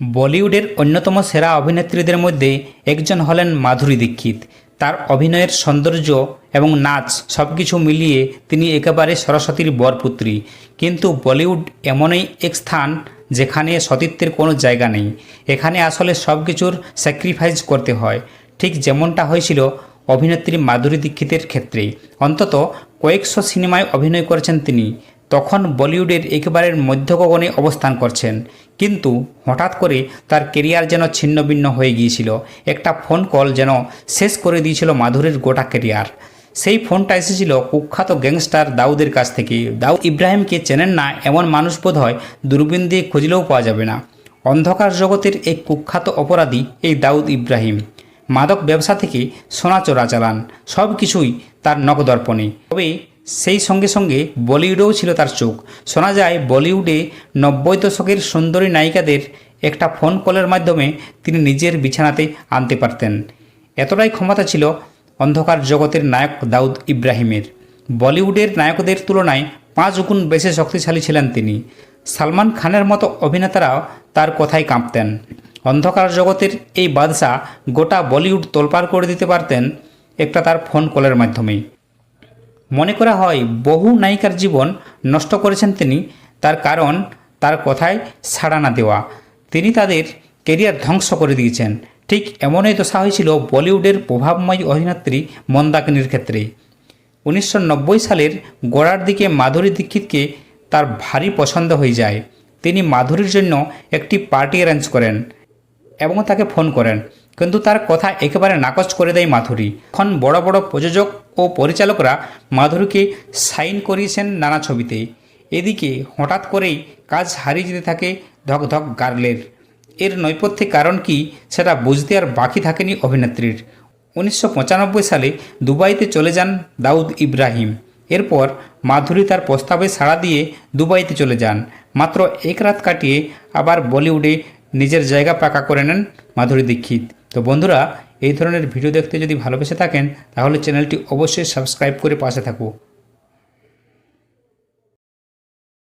বলিউডের অন্যতম সেরা অভিনেত্রীদের মধ্যে একজন হলেন মাধুরী দীক্ষিত। তার অভিনয়ের সৌন্দর্য এবং নাচ সব কিছু মিলিয়ে তিনি একেবারে সরস্বতীর বরপুত্রী। কিন্তু বলিউড এমনই এক স্থান যেখানে সতীত্বের কোনো জায়গা নেই। এখানে আসলে সব কিছুর স্যাক্রিফাইস করতে হয়। ঠিক যেমনটা হয়েছিল অভিনেত্রী মাধুরী দীক্ষিতের ক্ষেত্রে অন্তত কয়েকশো সিনেমায় অভিনয় করেছেন তিনি। তখন বলিউডের একেবারে মধ্যগগনে অবস্থান করছেন। কিন্তু হঠাৎ করে তার কেরিয়ার যেন ছিন্নভিন্ন হয়ে গিয়েছিল। একটা ফোন কল যেন শেষ করে দিয়েছিল মাধুরীর গোটা কেরিয়ার। সেই ফোনটা এসেছিল কুখ্যাত গ্যাংস্টার দাউদের কাছ থেকে। দাউদ ইব্রাহিমকে চেনেন না, এমন মানুষ বোধ হয় দূরবীন দিয়ে খুঁজলেও পাওয়া যাবে না। অন্ধকার জগতের এক কুখ্যাত অপরাধী এই দাউদ ইব্রাহিম। মাদক ব্যবসা থেকে সোনা চোরা চালান। সব কিছুই তার নখদর্পণে তবে সেই সঙ্গে সঙ্গে বলিউডেও ছিল তার চোখ। শোনা যায়, বলিউডে নব্বই দশকের সুন্দরী নায়িকাদের একটা ফোন কলের মাধ্যমে তিনি নিজের বিছানাতে আনতে পারতেন। এতটাই ক্ষমতা ছিল অন্ধকার জগতের নায়ক দাউদ ইব্রাহিমের। বলিউডের নায়কদের তুলনায় পাঁচ গুণ বেশি শক্তিশালী ছিলেন তিনি। সালমান খানের মতো অভিনেতারাও তার কথায় কাঁপতেন। অন্ধকার জগতের এই বাদশা গোটা বলিউড তোলপাড় করে দিতে পারতেন একটা তার ফোন কলের মাধ্যমেই। মনে করা হয় বহু নায়িকার জীবন নষ্ট করেছেন তিনি, তার কারণ তার কথায় সাড়া না দেওয়া। তিনি তাদের কেরিয়ার ধ্বংস করে দিয়েছেন। ঠিক এমনই দশা হয়েছিল বলিউডের প্রভাবময় অভিনেত্রী মন্দাকিনীর ক্ষেত্রে। উনিশশো নব্বই সালের গোড়ার দিকে মাধুরী দীক্ষিতকে তার ভারী পছন্দ হয়ে যায়। তিনি মাধুরীর জন্য একটি পার্টি অ্যারেঞ্জ করেন এবং তাকে ফোন করেন। কিন্তু তার কথা একেবারে নাকচ করে দেয় মাধুরী। এখন বড় বড় প্রযোজক ও পরিচালকরা মাধুরীকে সাইন করিয়েছেন নানা ছবিতে। এদিকে হঠাৎ করেই কাজ হারিয়ে যেতে থাকে ধক ধক গার্লের। এর নৈপথ্যে কারণ কি সেটা বুঝতে আর বাকি থাকেনি অভিনেত্রীর। উনিশশো পঁচানব্বই সালে দুবাইতে চলে যান দাউদ ইব্রাহিম। এরপর মাধুরী তার প্রস্তাবে সাড়া দিয়ে দুবাইতে চলে যান। মাত্র এক রাত কাটিয়ে আবার বলিউডে নিজের জায়গা পাকা করে নেন মাধুরী দীক্ষিত। তো বন্ধুরা, এই ধরনের ভিডিও দেখতে যদি ভালোবেসে থাকেন, তাহলে চ্যানেলটি অবশ্যই সাবস্ক্রাইব করে পাশে থাকো।